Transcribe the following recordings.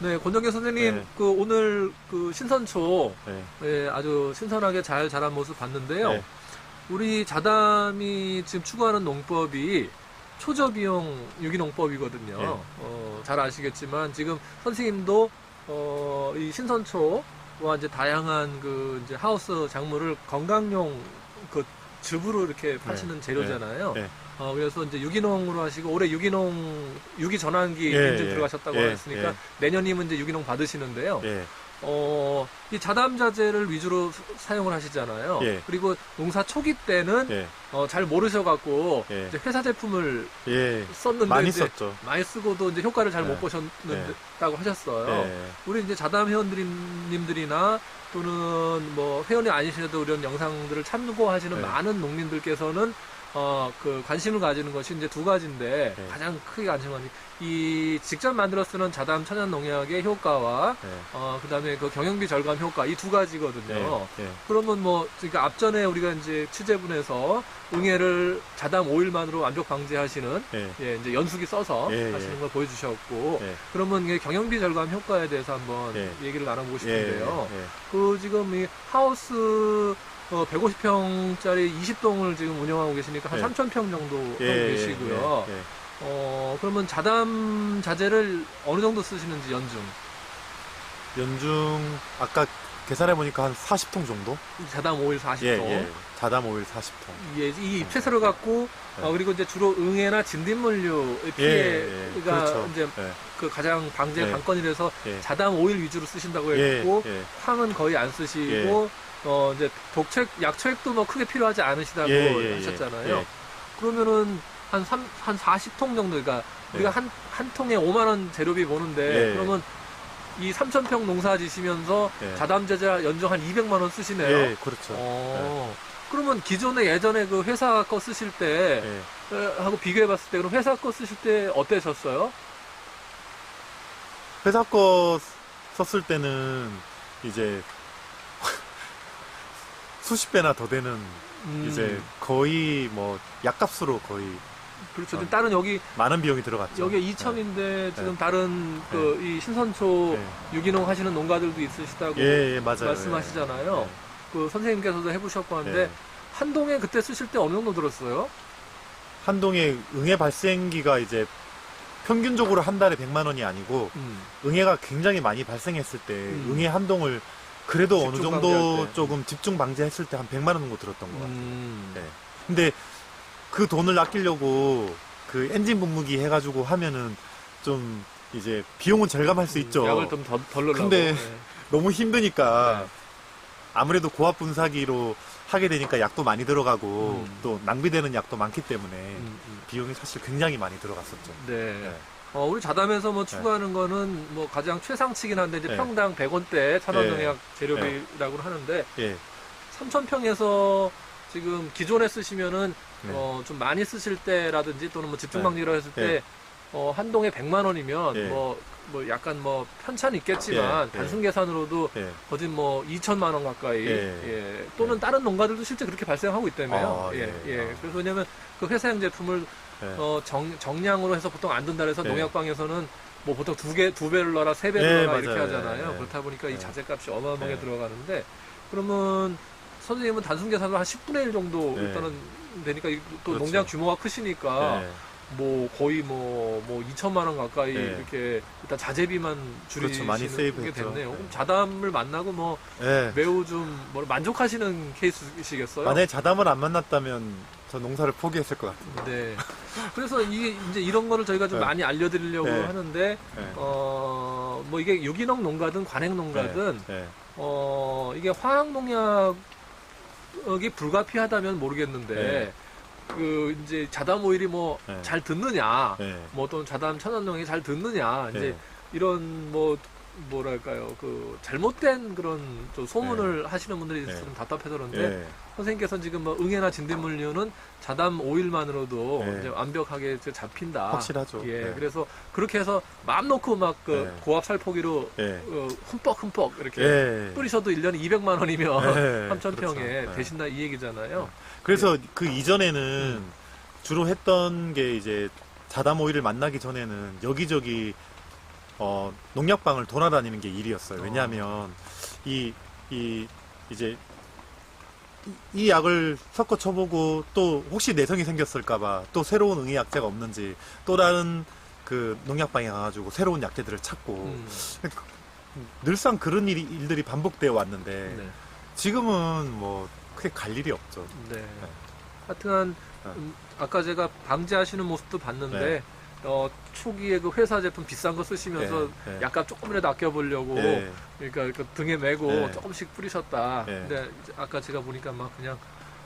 네, 권정계 선생님, 네. 그 오늘 그 신선초, 네. 예, 아주 신선하게 잘 자란 모습 봤는데요. 네. 우리 자담이 지금 추구하는 농법이 초저비용 유기농법이거든요. 네. 어, 잘 아시겠지만 지금 선생님도 어, 이 신선초와 이제 다양한 그 이제 하우스 작물을 건강용 그 즙으로 이렇게 파시는 재료잖아요. 네. 어, 그래서 이제 유기농으로 하시고 올해 유기농 유기 전환기 예, 인증 예. 들어가셨다고 예, 했으니까 예. 내년이면 이제 유기농 받으시는데요. 예. 어, 이 자담 자재를 위주로 수- 사용을 하시잖아요. 예. 그리고 농사 초기 때는 예. 어, 잘 모르셔갖고 예. 이제 회사 제품을 예. 썼는데 많이 썼죠. 많이 쓰고도 이제 효과를 잘못 네. 보셨다고 하셨어요. 예. 우리 이제 자담 회원님들이나 또는 뭐 회원이 아니시라도 이런 영상들을 참고하시는 네. 많은 농민들께서는 어, 그 관심을 가지는 것이 이제 두 가지인데 네. 가장 크게 관심을 가지 이 직접 만들어 쓰는 자담 천연 농약의 효과와 예. 어, 그다음에 그 경영비 절감 효과 이 두 가지거든요. 예. 예. 그러면 뭐 그러니까 앞전에 우리가 이제 취재분에서 응애를 자담 오일만으로 완벽 방지하시는 예. 예, 이제 연수기 써서 예, 하시는 예. 걸 보여주셨고 예. 그러면 이게 경영비 절감 효과에 대해서 한번 예. 얘기를 나눠보고 예. 싶은데요. 예. 그 지금 이 하우스 어, 150평짜리 20동을 지금 운영하고 계시니까 한 예. 3,000평 정도 하고 예. 계시고요. 예. 예. 어, 그러면 자담 자재를 어느 정도 쓰시는지 연중. 연중 아까 계산해 보니까 한 40통 정도? 자담 오일 40동. 예, 예. 자담 오일 40통. 예, 이 입체서를 갖고 네. 어, 그리고 이제 주로 응애나 진딧물류 예, 피해가 예. 그렇죠. 이제 예. 그 가장 방제 예. 관건이라서 예. 자담 오일 위주로 쓰신다고 예. 했고 예. 황은 거의 안 쓰시고 어 이제 독책 약초액도 뭐 크게 필요하지 않으시다고 예, 예, 예. 하셨잖아요. 예. 그러면은 한 삼, 한 40통 정도 그러니까 우리가 예. 한한 통에 5만 원 재료비 보는데 예. 그러면 이 3,000평 농사 지시면서 예. 자담 제자 연중 한 200만 원 쓰시네요. 예, 그렇죠. 어. 그러면 기존에 예전에 그 회사 거 쓰실 때 하고 비교해 봤을 때 그럼 회사 거 쓰실 때 어떠셨어요? 회사 거 썼을 때는 이제 수십 배나 더 되는 음, 이제 거의 뭐 약값으로 거의 그렇죠. 어. 다른 여기 많은 비용이 들어갔죠. 여기 이첨인데 지금 네. 다른 그 이 신선초 예. 유기농 하시는 농가들도 있으시다고 예, 예, 맞아요. 말씀하시잖아요. 예. 그 선생님께서도 해보셨고 하는데 예. 한동에 그때 쓰실 때 어느 정도 들었어요? 한동에 응애 발생기가 이제 평균적으로 한 달에 100만 원이 아니고 음. 응애가 굉장히 많이 발생했을 때 음. 응애 한 동을 그래도 어느 집중 정도 방지할 때. 조금 집중 방지했을 때 한 100만 원 정도 들었던 것 같아요. 음. 네. 근데 그 돈을 아끼려고 그 엔진 분무기 해가지고 하면은 좀 이제 비용은 절감할 수 있죠. 음, 약을 좀 덜, 덜 넣으려고. 근데 네. 너무 힘드니까 네. 아무래도 고압 분사기로 하게 되니까 약도 많이 들어가고 음. 또 낭비되는 약도 많기 때문에 음, 음. 비용이 사실 굉장히 많이 들어갔었죠. 네. 네. 어, 우리 자담에서 뭐 추구하는 거는 뭐 가장 최상치긴 한데 이제 네. 평당 100원대 천원농약 네. 재료비라고 하는데 예. 3,000평에서 지금 기존에 쓰시면은 네. 어, 좀 많이 쓰실 때라든지 또는 뭐 집중 네. 방지를 했을 때 네. 어, 한 동에 100만 원이면 예. 뭐, 뭐 약간 뭐 편차는 있겠지만 예, 예. 단순 계산으로도 예. 거진 뭐 2천만 원 가까이 예. 예. 또는 예. 다른 농가들도 실제 그렇게 발생하고 있다며요. 아, 예. 예. 예. 아. 그래서 왜냐면 그 회사용 제품을 예. 어, 정, 정량으로 해서 보통 안 든다 그래서 예. 농약방에서는 뭐 보통 두 개, 두 배를 넣어라, 세 배를 예, 넣어라 이렇게 맞아요. 하잖아요. 예. 그렇다 보니까 이 예. 자재값이 어마어마하게 예. 들어가는데 그러면 선생님은 단순 계산으로 한 10분의 1 정도 예. 일단은 되니까 이- 또 그렇죠. 농장 규모가 크시니까 예. 뭐 거의 뭐, 뭐 2천만 원 가까이 예. 이렇게 일단 자재비만 줄이시게 그렇죠. 세이브했죠. 됐네요. 그럼 예. 자담을 만나고 뭐 예. 매우 좀 뭐 만족하시는 케이스이시겠어요? 만약에 자담을 안 만났다면 저 농사를 포기했을 것 같은데. 네. 그래서 이게 이제 이런 거를 저희가 좀 네. 많이 알려드리려고 네. 하는데 예. 어, 뭐 이게 유기농 농가든 관행 농가든 예. 어, 이게 화학 농약이 불가피하다면 모르겠는데 네. 그 이제 자담 오일이 뭐 네. 잘 듣느냐 예. 뭐 또는 자담 천연농이 잘 듣느냐 이제 예. 이런 뭐 뭐랄까요 그 잘못된 그런 좀 소문을 하시는 분들이 있어서 네. 좀 답답해서 그런데 예. 선생님께서는 지금 뭐 응애나 진딧물류는 자담 오일만으로도 네. 이제 완벽하게 이제 잡힌다. 확실하죠. 예, 네. 그래서 그렇게 해서 마음 놓고 막그 네. 고압 살포기로 예. 어, 흠뻑흠뻑 이렇게 예. 뿌리셔도 1년에 200만 원이면 예. 3,000평에 그렇죠. 예. 되신다 이 얘기잖아요. 그래서 그 이전에는 음. 주로 했던 게 이제 자담 오일을 만나기 전에는 여기저기 어, 농약방을 돌아다니는 게 일이었어요. 어. 왜냐하면 이, 이, 이제 이, 이 약을 섞어 쳐보고 또 혹시 내성이 생겼을까봐 또 새로운 응애 약제가 없는지 또 다른 그 농약방에 가가지고 새로운 약제들을 찾고 음, 늘상 그런 일이, 일들이 반복되어 왔는데 네. 지금은 뭐 크게 갈 일이 없죠. 네. 하여튼간 네. 음, 아까 제가 방제하시는 모습도 봤는데 네. 어, 초기에 그 회사 제품 비싼 거 쓰시면서 네, 네. 약간 조금이라도 아껴보려고 예, 그러니까 그 등에 메고 네. 조금씩 뿌리셨다. 네. 근데 아까 제가 보니까 막 그냥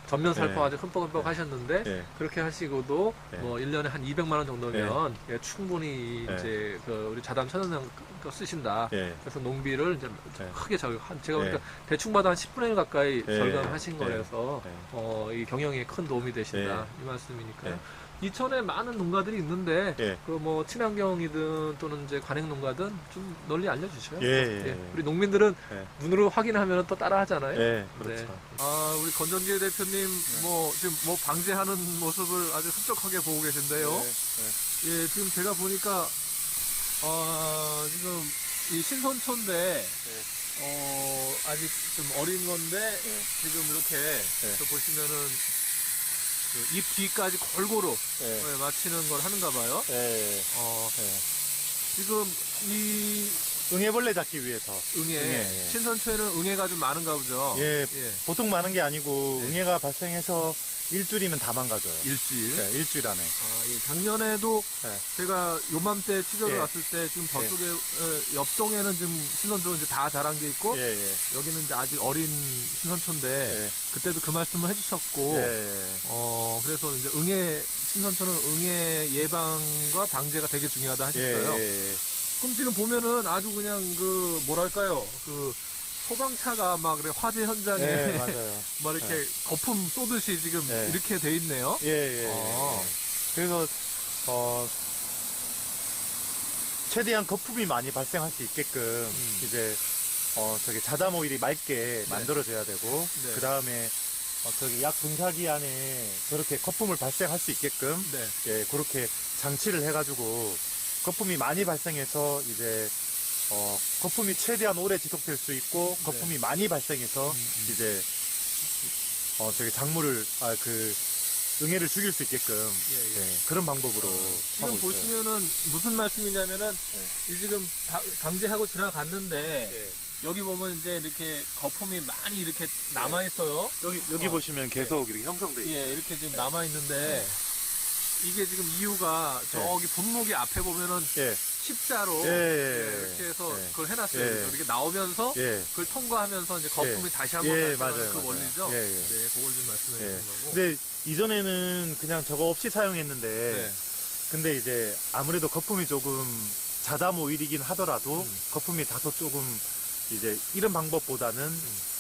전면 살포 아주 흠뻑흠뻑 네. 하셨는데 예, 그렇게 하시고도 네. 뭐 1년에 한 200만 원 정도면 예, 충분히 네. 이제 그 우리 자담 천연장 거 쓰신다. 예, 그래서 농비를 이제 네. 크게 절한 제가 네. 보니까 대충 받아 한 10분의 1 가까이 네. 절감하신 네. 거라서 네. 어, 이 경영에 큰 도움이 되신다 이 말씀이니까요. 네. 이천에 많은 농가들이 있는데 예, 그 뭐 친환경이든 또는 이제 관행 농가든 좀 널리 알려주셔요. 예, 예. 우리 농민들은 예. 눈으로 확인하면 또 따라하잖아요. 예, 그렇죠. 네. 아 우리 건전기 대표님 뭐 지금 뭐 방제하는 모습을 아주 흡족하게 보고 계신데요. 네, 예, 지금 제가 보니까 어, 지금 이 신선초인데 어, 아직 좀 어린 건데 지금 이렇게 저 보시면은 그잎 뒤까지 골고루 예, 예, 맞히는 걸 하는가 봐요. 예, 어, 예. 지금 이 응애벌레 잡기 위해서. 응애, 응애, 예. 신선초에는 응애가 좀 많은가 보죠. 예, 예. 보통 많은 게 아니고 네. 응애가 발생해서 일주일이면 다 망가져요. 일주일. 네, 일주일 안에. 아, 예. 작년에도 네. 제가 요맘때 취재를 예. 왔을 때 지금 저쪽에 에, 옆동에는 지금 신선초 이제 다 자란 게 있고 예, 예. 여기는 이제 아직 어린 신선초인데 예, 그때도 그 말씀을 해주셨고 예, 어 그래서 이제 응애 신선초는 응애 예방과 방제가 되게 중요하다 예, 하셨어요. 예, 그럼 지금 보면은 아주 그냥 그 뭐랄까요 그 소방차가 막 그래 화재 현장에 예, 맞아요. 막 이렇게 거품 쏘듯이 지금 네. 이렇게 돼 있네요. 예, 예. 예. 아. 그래서, 어, 최대한 거품이 많이 발생할 수 있게끔, 음. 이제, 어, 저기 자담 오일이 맑게 만들어져야 되고, 네. 그 다음에, 어, 저기 약 분사기 안에 저렇게 거품을 발생할 수 있게끔, 네. 예, 그렇게 장치를 해가지고, 거품이 많이 발생해서, 이제, 어, 거품이 최대한 오래 지속될 수 있고, 네. 거품이 많이 발생해서, 음, 음. 이제, 어, 저기 작물을, 아, 그, 응애를 죽일 수 있게끔, 예, 예. 네, 그런 방법으로 하고 지금 있어요. 보시면은 무슨 말씀이냐면은 이 지금 바- 방제하고 지나갔는데 여기 보면 이제 이렇게 거품이 많이 이렇게 남아 있어요. 여기 여기 어. 보시면 계속 이렇게 형성돼 있어요. 예, 이렇게 지금 남아 있는데 이게 지금 이유가 저기 분무기 앞에 보면은 예, 십자로 예, 예, 이렇게 해서 예. 그걸 해놨어요. 예. 그래서 이렇게 나오면서 예, 그걸 통과하면서 이제 거품이 예. 다시 한번 예, 맞아요, 그 맞아요. 원리죠. 예, 예. 네, 그걸 좀 말씀해 예. 주신 거고. 근데 이전에는 그냥 저거 없이 사용했는데, 네. 근데 이제 아무래도 거품이 조금 자담 오일이긴 하더라도 음. 거품이 다소 조금 이제 이런 방법보다는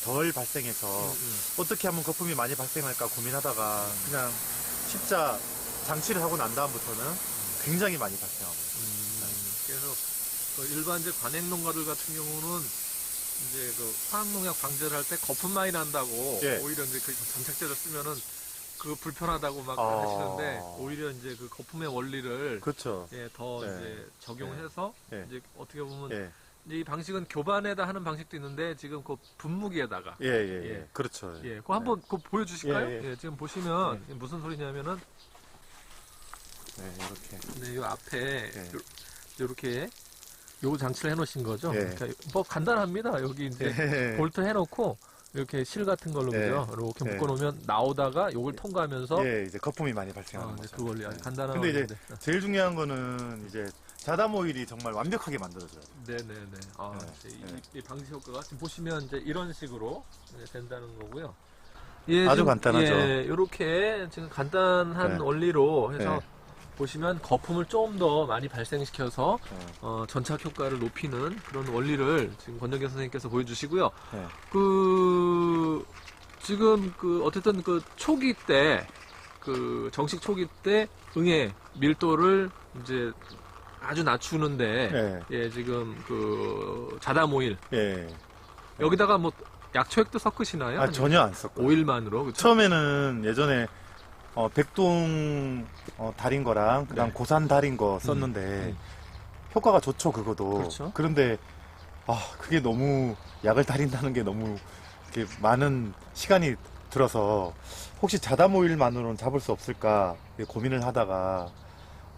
덜 발생해서 음, 음. 어떻게 하면 거품이 많이 발생할까 고민하다가 그냥 십자 장치를 하고 난 다음부터는 굉장히 많이 발생하고 있어요. 음, 그래서 그 일반 이제 관행 농가들 같은 경우는 이제 그 화학농약 방제를 할 때 거품 많이 난다고 예. 오히려 이제 그 전착제를 쓰면은 그 불편하다고 막 아. 하시는데 오히려 이제 그 거품의 원리를 그렇죠. 예, 더 네. 이제 적용해서 예. 이제 어떻게 보면 예, 이제 이 방식은 교반에다 하는 방식도 있는데 지금 그 분무기에다가 예, 예, 예. 예. 그렇죠. 예, 그거 한번 그거 보여주실까요? 예, 예. 예, 지금 보시면 무슨 소리냐면은 네, 이렇게. 네, 요 앞에 예. 요, 요렇게 요 장치를 해놓으신 거죠. 예. 그러니까 뭐 간단합니다. 여기 이제 예. 볼트 해놓고 이렇게 실 같은 걸로 예. 그죠? 이렇게 예. 묶어놓으면 나오다가 요걸 통과하면서 예, 이제 거품이 많이 어, 발생하는 이제 거죠. 그걸로 아주 네. 간단한 근데 이제 원리인데. 제일 중요한 거는 이제 자담 오일이 정말 완벽하게 만들어져요. 네네네. 아, 네, 이제 이, 네. 이 방지 효과가 지금 보시면 이제 이런 식으로 이제 된다는 거고요. 예, 아주 지금, 간단하죠. 예, 이렇게 지금 간단한 네. 원리로 해서 네. 보시면 거품을 좀 더 많이 발생시켜서 네. 어, 전착 효과를 높이는 그런 원리를 지금 권정계 선생님께서 보여주시고요. 네. 그 지금 그 어쨌든 그 초기 때 그 정식 초기 때 응애 밀도를 이제 아주 낮추는데 예, 예 지금 그 자담 오일 예. 여기다가 뭐 약초액도 섞으시나요? 아, 전혀 안 썼고. 오일만으로 그쵸? 처음에는 예전에 어, 백동 어, 달인 거랑 그다음 네. 고산 달인 거 썼는데 음. 효과가 좋죠, 그거도. 그렇죠. 그런데, 아, 그게 너무 약을 달인다는 게 너무 이렇게 많은 시간이 들어서 혹시 자담 오일만으로는 잡을 수 없을까 고민을 하다가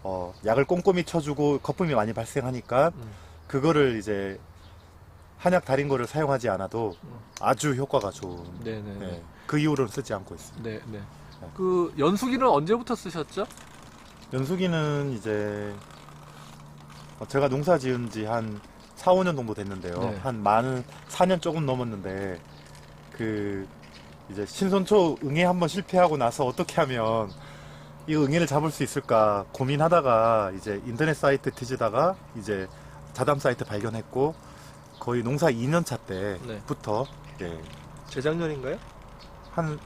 어, 약을 꼼꼼히 쳐주고 거품이 많이 발생하니까 음. 그거를 이제 한약 달인 거를 사용하지 않아도 음. 아주 효과가 좋은 네네. 네. 네, 그 이후로는 쓰지 않고 있습니다. 네, 네. 그 연수기는 언제부터 쓰셨죠? 연수기는 이제 어, 제가 농사 지은 지 한 4, 5년 정도 됐는데요. 네. 한만 4년 조금 넘었는데 그 이제 신선초 응애 한번 실패하고 나서 어떻게 하면 이 응애를 잡을 수 있을까 고민하다가 이제 인터넷 사이트 뒤지다가 이제 자담 사이트 발견했고 거의 농사 2년 차 네. 때부터 예, 재작년인가요? 한,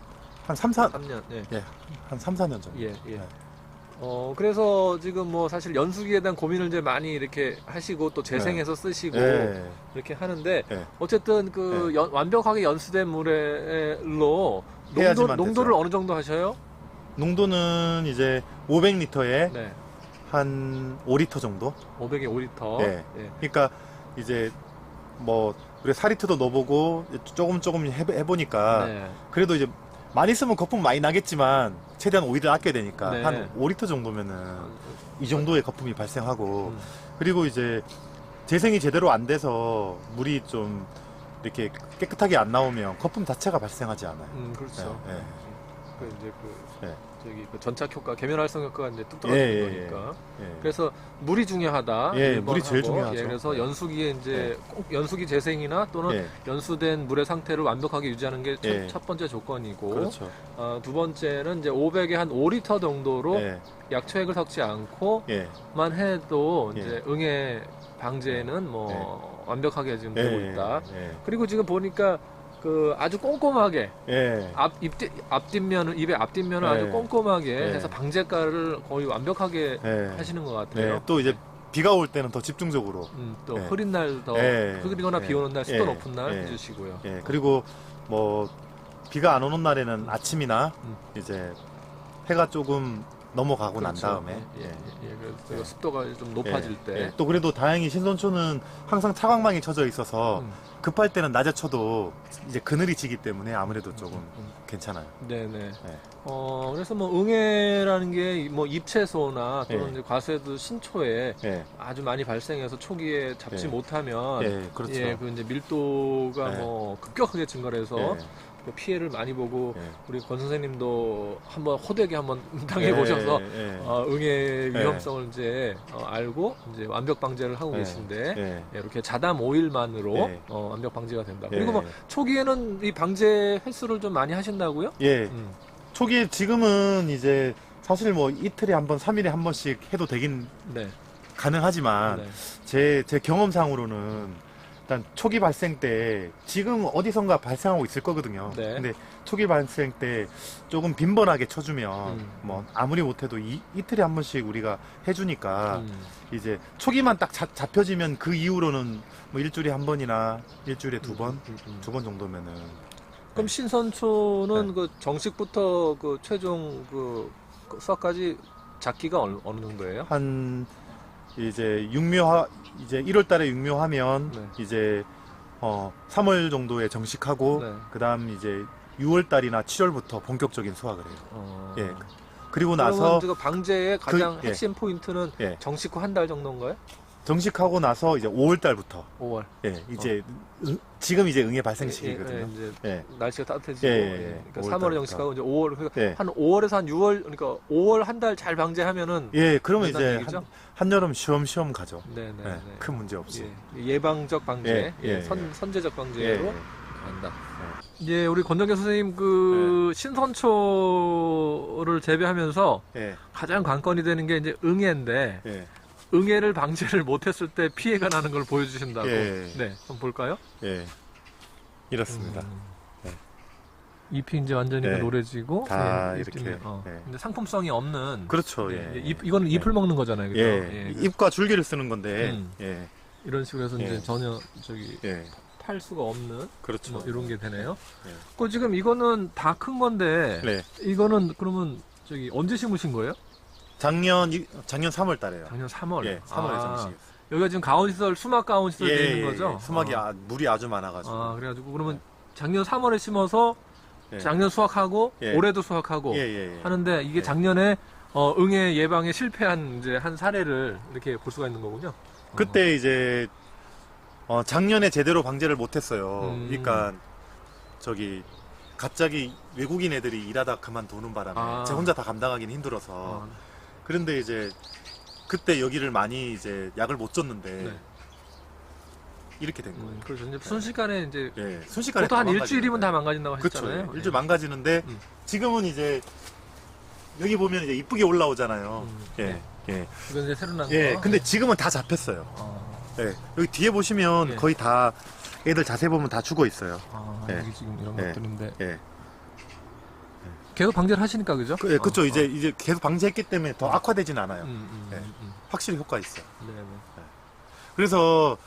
한 3, 4, 3년. 네. 한 3, 4년 정도. 예, 예. 네. 어, 그래서 지금 뭐 사실 연수기에 대한 고민을 이제 많이 이렇게 하시고 또 재생해서 쓰시고 예, 이렇게 하는데 예. 어쨌든 그 연- 완벽하게 연수된 물로 농도, 해야지만 농도를 되죠. 어느 정도 하셔요? 농도는 이제 500리터에 네. 한 5리터 정도? 500에 5리터. 예. 예. 그러니까 이제 뭐 우리 4리터도 넣어보고 조금 조금 해, 해보니까 네. 그래도 이제 많이 쓰면 거품 많이 나겠지만 최대한 오일을 아껴야 되니까 네. 한 5리터 정도면은 이 정도의 거품이 발생하고 음. 그리고 이제 재생이 제대로 안 돼서 물이 좀 이렇게 깨끗하게 안 나오면 거품 자체가 발생하지 않아요. 음, 그렇죠. 네, 네. 그 이제 그 네. 저기 그 전착 효과, 계면 활성 효과가 이제 뚝 예, 떨어지는 예, 거니까. 예. 그래서 물이 중요하다. 예, 일번 물이 제일 중요하죠. 예, 그래서 네. 연수기에 이제 꼭 연수기 재생이나 또는 예, 연수된 물의 상태를 완벽하게 유지하는 게 첫 예. 번째 조건이고, 그렇죠. 어, 두 번째는 이제 500에 한 5리터 정도로 예, 약초액을 섞지 않고만 예, 해도 예. 이제 응애 방제는 뭐 완벽하게 지금 예, 되고 있다. 예, 그리고 지금 보니까 그 아주 꼼꼼하게 예, 앞 입뒷 앞뒷면을 입의 앞뒷면을 네. 아주 꼼꼼하게 네. 해서 방제가를 거의 완벽하게 예. 하시는 것 같아요. 네, 또 이제 비가 올 때는 더 집중적으로. 음, 또 네. 흐린 날더 네. 흐리거나 네. 비 오는 날 습도 네. 높은 날 네. 해주시고요. 예, 그리고 뭐 비가 안 오는 날에는 아침이나 음. 이제 해가 조금 넘어가고 난 그렇죠. 다음에 예, 예, 예. 예, 그래서 습도가 좀 높아질 예, 때 예. 또 그래도 다행히 신선초는 항상 차광망이 쳐져 있어서 음, 급할 때는 낮에 쳐도 이제 그늘이 지기 때문에 아무래도 조금 음, 괜찮아요. 네네. 네. 어 그래서 뭐 응애라는 게 뭐 잎채소나 또는 예. 이제 과수에도 신초에 예, 아주 많이 발생해서 초기에 잡지 예. 못하면 예, 그렇죠. 예, 그 이제 밀도가 네. 뭐 급격하게 증가해서 예, 그 피해를 많이 보고 예. 우리 권 선생님도 한번 호되게 한번 당해 보셔서 예, 예, 어, 응의 네. 위험성을 이제 어, 알고 이제 완벽 방제를 하고 예, 계신데 예. 예, 이렇게 자담 오일만으로 예. 어, 완벽 방제가 된다. 예. 그리고 뭐 초기에는 이 방제 횟수를 좀 많이 하신다고요? 예, 음. 초기에 지금은 이제 사실 뭐 이틀에 한 번, 3일에 한 번씩 해도 되긴 네. 가능하지만 네. 제, 제 경험상으로는 일단 초기 발생 때 지금 어디선가 발생하고 있을 거거든요. 네. 근데 초기 발생 때 조금 빈번하게 쳐주면 음. 뭐 아무리 못해도 이, 이틀에 한 번씩 우리가 해주니까 음. 이제 초기만 딱 잡, 잡혀지면 그 이후로는 뭐 일주일에 한 번이나 일주일에 두 번, 음, 음. 두 번 정도면은 그럼 신선초는 네. 그 정식부터 그 최종 그 수확까지 잡기가 어느, 어느 정도예요? 한 이제 육묘하 이제 1월 달에 육묘하면 네. 이제 어 3월 정도에 정식하고 네. 그다음 이제 6월 달이나 7월부터 본격적인 수확을 해요. 어. 예. 그리고 나서 그 방제의 가장 예. 핵심 포인트는 예. 정식 후 한 달 정도인가요? 정식하고 나서 이제 5월 달부터 5월. 예, 이제 응- 지금 이제 응애 발생 시기거든요. 예, 예, 이제 예. 날씨가 따뜻해지고 예, 예, 예, 예. 그러니까 5월 3월에 달부터. 정식하고 이제 5월 그러니까 예. 한 5월에서 한 6월 그러니까 5월 한 달 잘 방제하면은 예, 그러면 이제? 한, 한여름 쉬엄쉬엄 가죠. 네네 예, 네. 큰 문제 없이. 예. 예방적 방제, 예, 예, 예, 선, 예. 선제적 예, 방제로 예. 간다. 예, 우리 권정계 선생님 그 네. 신선초를 재배하면서 예, 가장 관건이 되는 게 이제 응애인데 예, 응애를 방제를 못했을 때 피해가 나는 걸 보여주신다고. 예. 네, 한번 볼까요? 예. 이렇습니다. 음. 네. 잎이 이제 완전히 네. 그 노래지고 다 예, 이렇게, 어. 네. 근데 상품성이 없는 그렇죠. 네, 예. 잎, 이거는 잎을 먹는 거잖아요. 그죠? 예, 예, 잎과 줄기를 쓰는 건데, 음. 예, 이런 식으로 해서 이제 예. 전혀 저기 예, 팔 수가 없는 그렇죠. 뭐 이런 게 되네요. 예. 그 지금 이거는 다 큰 건데 네, 이거는 그러면 저기 언제 심으신 거예요? 작년 이- 작년 3월 달에요. 작년 3월. 예, 3월에 아, 정식. 여기가 지금 가온 시설 수막 가온 시설 돼 있는 거죠? 수막이 어. 아, 물이 아주 많아가지고. 아, 그래가지고 그러면 작년 3월에 심어서 예. 작년 수확하고 예. 올해도 수확하고 예, 예, 예. 하는데 이게 예. 작년에 어, 응애 예방에 실패한 이제 한 사례를 이렇게 볼 수가 있는 거군요. 어. 그때 이제 어, 작년에 제대로 방제를 못했어요. 음. 그러니까 저기 갑자기 외국인 애들이 일하다 그만두는 바람에 아. 제가 혼자 다 감당하기는 힘들어서 어, 그런데 이제 그때 여기를 많이 이제 약을 못 줬는데 네. 이렇게 된 거예요. 음, 그렇죠. 이제 순식간에 이제 예, 순식간에 보통 한다 일주일이면 다. 망가진다고. 하셨잖아요. 일주일 예. 망가지는데 음. 지금은 이제 여기 보면 이제 이쁘게 올라오잖아요. 음, 예, 네. 예, 이건 이제 새로 난 거. 예. 근데 지금은 다 잡혔어요. 어, 예, 여기 뒤에 보시면 예. 거의 다 애들 자세히 보면 다 죽어 있어요. 아, 예. 여기 지금 이런 예. 것들인데 예. 계속 방제를 하시니까 그죠? 그, 예, 그쵸. 어, 이제, 어. 이제 계속 방지했기 때문에 더 악화되진 않아요. 음, 음, 예. 음, 확실히 효과 있어요. 음. 네, 네. 그래서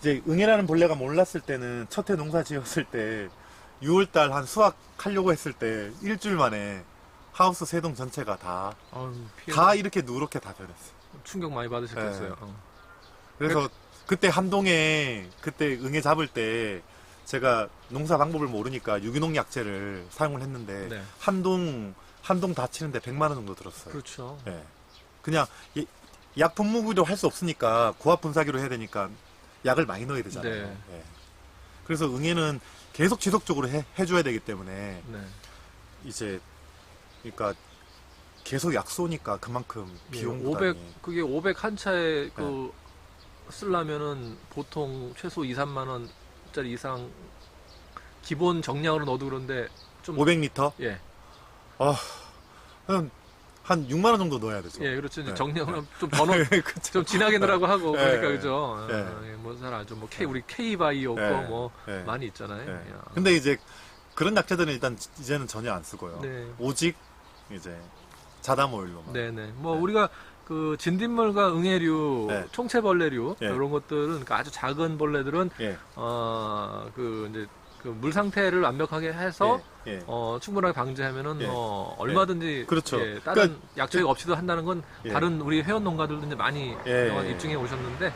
이제 응애라는 벌레가 몰랐을 때는 첫 해 농사 지었을 때 6월달 한 수확 하려고 했을 때 일주일 만에 하우스 세 동 전체가 다, 아유, 피해 다 이렇게 누렇게 다 변했어요. 충격 많이 받으셨겠어요. 예. 어. 그래서 그때 한 동에 그때 응애 잡을 때 제가 농사 방법을 모르니까 유기농 약재를 사용을 했는데 네. 한 동, 한동 다 치는데 100만 원 정도 들었어요. 그렇죠. 예. 그냥 이- 약 분무기로 할 수 없으니까 고압 분사기로 해야 되니까 약을 많이 넣어야 되잖아요. 네. 예. 그래서 응애는 계속 지속적으로 해, 해줘야 되기 때문에 네. 이제 그러니까 계속 약 쏘니까 그만큼 비용 예, 500 부담이 그게 500 한 차에 그 쓰려면은 보통 최소 2, 3만 원짜리 이상 기본 정량으로 넣어도 그런데 좀 500리터 예. 한, 한 6만 원 정도 넣어야 되죠. 예, 그렇죠. 네. 정량으로 좀더 넣. 좀 진하게 넣으라고 하고 예, 그러니까 예. 그죠. 예. 어, 예, 뭐잘 알죠. 뭐 K 우리 K 바이오 예. 거뭐 예. 많이 있잖아요. 예. 야. 근데 이제 그런 약재들은 일단 이제는 전혀 안 쓰고요. 네. 오직 이제 자담 오일로만. 네 네. 뭐 네. 우리가 그 진딧물과 응애류, 네. 총체벌레류 예. 이런 것들은 그러니까 아주 작은 벌레들은 예. 어그 이제 그 물 상태를 완벽하게 해서 예. 예. 어 충분하게 방지하면은 예. 어 얼마든지 그렇죠. 예, 다른 그러니까 약초가 없이도 한다는 건 예. 다른 우리 회원 농가들도 이제 많이 예. 그동안 입증해 오셨는데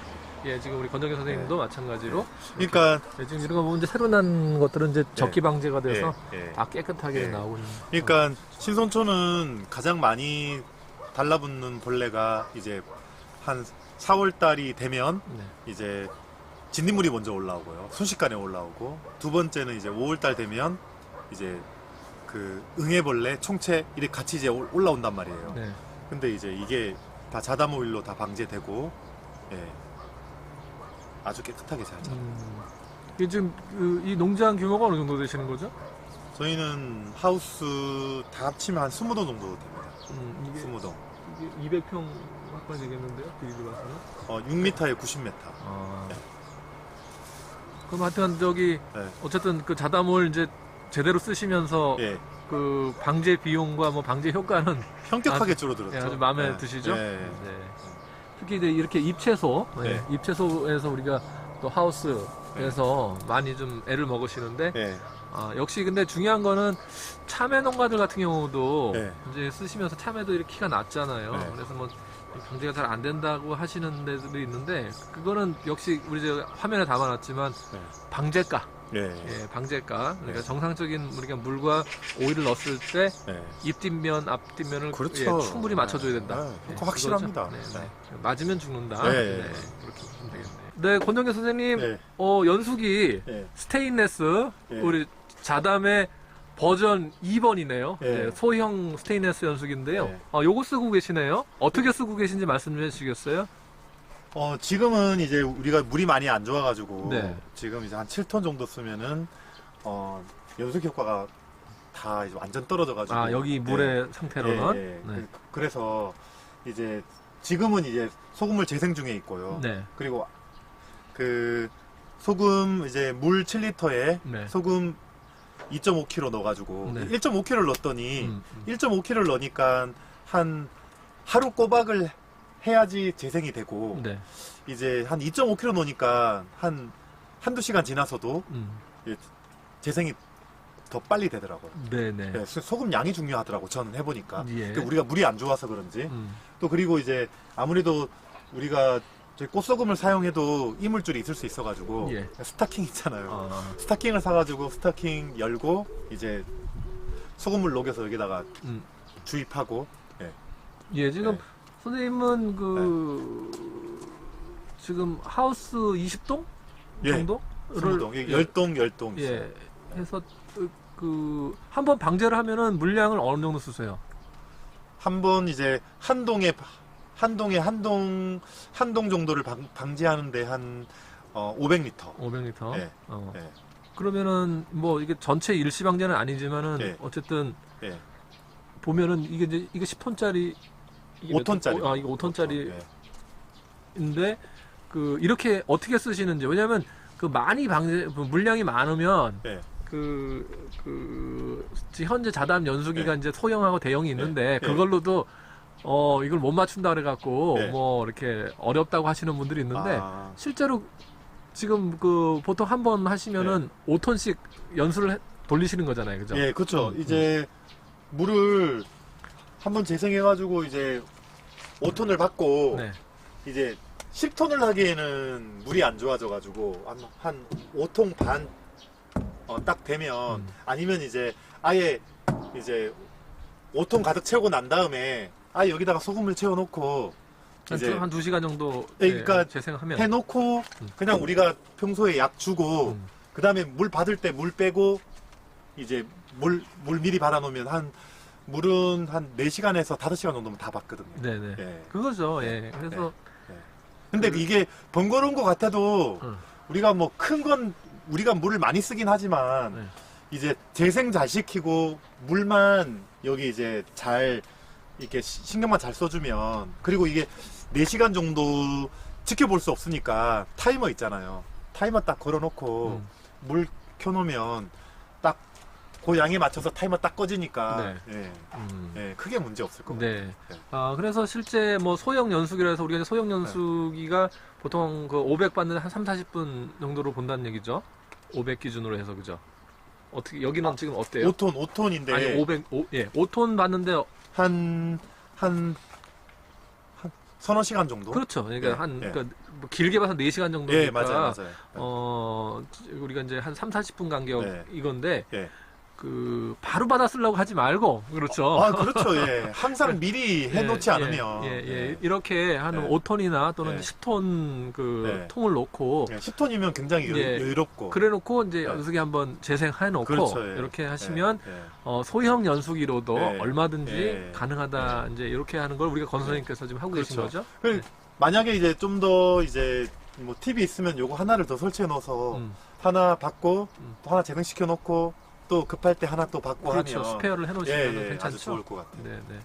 예 지금 우리 권정현 선생님도 마찬가지로 그러니까 예, 지금 이런 거 보면 이제 새로 난 것들은 이제 적기 방제가 돼서 예. 예. 다 깨끗하게 예. 나오고 있는 그러니까 신선초는 가장 많이 달라붙는 벌레가 이제 한 4월 달이 되면 네. 이제 진딧물이 먼저 올라오고요. 순식간에 올라오고 두 번째는 이제 5월 달 되면 이제 그 응애벌레, 총채 이렇게 같이 이제 올- 올라온단 말이에요. 네. 근데 이제 이게 다 자담 오일로 다 방제되고 예. 아주 깨끗하게 잘 자라요. 음, 이게 지금 그, 이 농장 규모가 어느 정도 되시는 거죠? 저희는 하우스 다 합치면 한 20동 정도 됩니다. 음, 이게, 20동. 이게 200평 확보이 되겠는데요? 비리를 봐서는? 어, 6m에 90m. 아. 네. 그럼 하여튼 저기 네. 어쨌든 그 자담을 이제 제대로 쓰시면서 예. 그 방제 비용과 뭐 방제 효과는 현격하게 아주- 줄어들었죠. 예, 아주 마음에 네. 드시죠? 예. 네. 특히 이제 이렇게 잎채소, 예, 네. 잎채소에서 우리가 또 하우스에서 많이 좀 애를 먹으시는데 예. 아, 역시 근데 중요한 거는 참외 농가들 같은 경우도 네. 이제 쓰시면서 참외도 이렇게 키가 낮잖아요. 네. 그래서 뭐 방제가 잘 안 된다고 하시는 데들이 있는데 그거는 역시 우리 저 화면에 담아놨지만 네. 방제가, 예. 예, 방제가 그러니까 네. 정상적인 우리가 물과 오일을 넣었을 때 예. 입뒷면, 앞뒷면을 그렇죠. 예, 충분히 맞춰줘야 된다. 네, 예, 그거 확실합니다. 네, 네. 맞으면 죽는다. 네. 네, 그렇게 보면 되겠네요. 네, 권정계 선생님, 예. 어, 연수기 예. 스테인레스 예. 우리 자담의 버전 2번이네요. 예. 소형 스테인레스 연수기인데요. 예. 어, 요거 쓰고 계시네요. 어떻게 쓰고 계신지 말씀 좀 해주시겠어요? 어, 지금은 이제 우리가 물이 많이 안 좋아가지고 네. 지금 이제 한 7톤 정도 쓰면은 어, 연속 효과가 다 이제 완전 떨어져가지고 아 여기 물의 상태로는 예, 예. 네. 그, 래서 이제 지금은 이제 소금을 재생 중에 있고요. 네. 그리고 그 소금 이제 물 7리터에 네. 소금 2.5kg 넣어가지고 네. 1.5kg를 넣었더니 음, 음. 1.5kg를 넣으니까 한 하루 꼬박을 해야지 재생이 되고 네. 이제 한 2.5kg 넣으니까 한 한두 시간 지나서도 음. 재생이 더 빨리 되더라고요. 네네. 예, 소- 소금 양이 중요하더라고 저는 해보니까 예. 그 우리가 물이 안 좋아서 그런지 음. 또 그리고 이제 아무래도 우리가 저희 꽃소금을 사용해도 이물질이 있을 수 있어가지고 예. 스타킹 있잖아요. 어, 스타킹을 사가지고 스타킹 열고 이제 소금물 녹여서 여기다가 음. 주입하고 예, 지금 네. 선생님은 그 지금 하우스 20동 예. 정도를 스무동 예, 열동 열동 있어요. 예, 해서 그 한 번 방제를 하면은 물량을 어느 정도 쓰세요? 한 번 이제 한 동에 한 동에 한동 한동 정도를 방, 방지하는데 한 어, 500리터. 500리터. 예. 어. 예. 그러면은 뭐 이게 전체 일시 방제는 아니지만은 예. 어쨌든 예. 보면은 이게 이제 이게 10톤짜리 5톤짜리. 아, 이거 5톤짜리인데 예. 그 이렇게 어떻게 쓰시는지 왜냐면 그 많이 방제 그 물량이 많으면 예. 그, 그, 현재 자담 연수기가 네. 이제 소형하고 대형이 있는데 네. 그걸로도 어, 이걸 못 맞춘다 그래갖고 네. 뭐 이렇게 어렵다고 하시는 분들이 있는데 아, 실제로 지금 그 보통 한 번 하시면은 5톤씩 연수를 해- 돌리시는 거잖아요. 그죠? 예, 그렇죠. 음, 이제 물을 한번 재생해가지고 이제 5톤을 받고 네. 이제 10톤을 하기에는 물이 안 좋아져가지고 한, 한 5통 반, 어, 딱 되면 음. 아니면 이제 아예 이제 5통 가득 채우고 난 다음에 아예 여기다가 소금을 채워놓고 한, 이제 두, 한두 시간 정도 예, 예, 그러니까 재생하면 해놓고 음. 그냥 우리가 평소에 약 주고 음. 그 다음에 물 받을 때 물 빼고 이제 물, 물 미리 받아놓으면 한 물은 한 4시간에서 5시간 정도면 다 받거든요. 네네. 예. 그거죠. 예. 그래서 근데 그- 이게 번거로운 것 같아도 음. 우리가 뭐 큰 건 우리가 물을 많이 쓰긴 하지만 네. 이제 재생 잘 시키고 물만 여기 이제 잘 이렇게 시- 신경만 잘 써주면 그리고 이게 4시간 정도 지켜볼 수 없으니까 타이머 있잖아요. 타이머 딱 걸어놓고 음. 물 켜놓으면 딱 그 양에 맞춰서 타이머 딱 꺼지니까 예, 음. 예, 크게 문제 없을 것 같아요. 네. 네. 아, 그래서 실제 뭐 소형 연수기라 해서 우리가 소형 네. 연수기가 보통 그 500 받는 한 3, 40분 정도로 본다는 얘기죠. 500 기준으로 해서 그죠? 어떻게 여기는 아, 지금 어때요? 5톤, 5톤인데 아니 500 오, 예. 5톤 받는데 한, 한, 한 서너 시간 정도? 그렇죠. 그러니까 예, 한 예. 그러니까 뭐 길게 봐서 4시간 정도니까 예, 맞아요, 맞아요. 어, 우리가 이제 한 3, 40분 간격 네. 이건데 예. 그 바로 받아 쓰려고 하지 말고 그렇죠. 아, 그렇죠, 예. 항상 미리 해놓지 예, 않으면. 예, 예, 예. 예. 이렇게 한 네. 5톤이나 또는 네. 10톤 그 네. 통을 놓고 예, 10톤이면 굉장히 여- 예. 여유롭고. 그래 놓고 이제 네. 연수기 한번 재생해 놓고 그렇죠, 예. 이렇게 하시면 예, 예. 어, 소형 연수기로도 예. 얼마든지 예. 가능하다 이제 이렇게 하는 걸 우리가 권 선생님께서 지금 하고 계신 그렇죠. 거죠? 그 만약에 이제 좀 더 이제 뭐 팁이 있으면 요거 하나를 더 설치해 놓아서 음, 하나 받고 음. 또 하나 재생시켜 놓고 또 급할 때 하나 또 받고 그렇죠. 하면 스페어를 해 놓으시면 예, 예, 괜찮죠. 아주 좋을 것 같아요. 네, 네.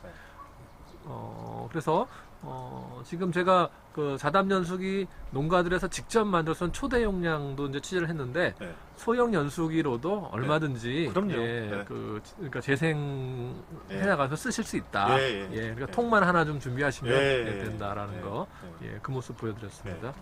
어, 그래서 어, 지금 제가 그 자담 연수기 농가들에서 직접 만들어서 초대 용량도 이제 취재를 했는데 네. 소형 연수기로도 얼마든지 그럼요. 예, 네. 그 그러니까 재생 예. 해 나가서 쓰실 수 있다. 예, 예. 그러니까 예. 통만 하나 좀 준비하시면 예, 예, 예. 된다라는 예. 거. 예. 예, 그 모습 보여드렸습니다.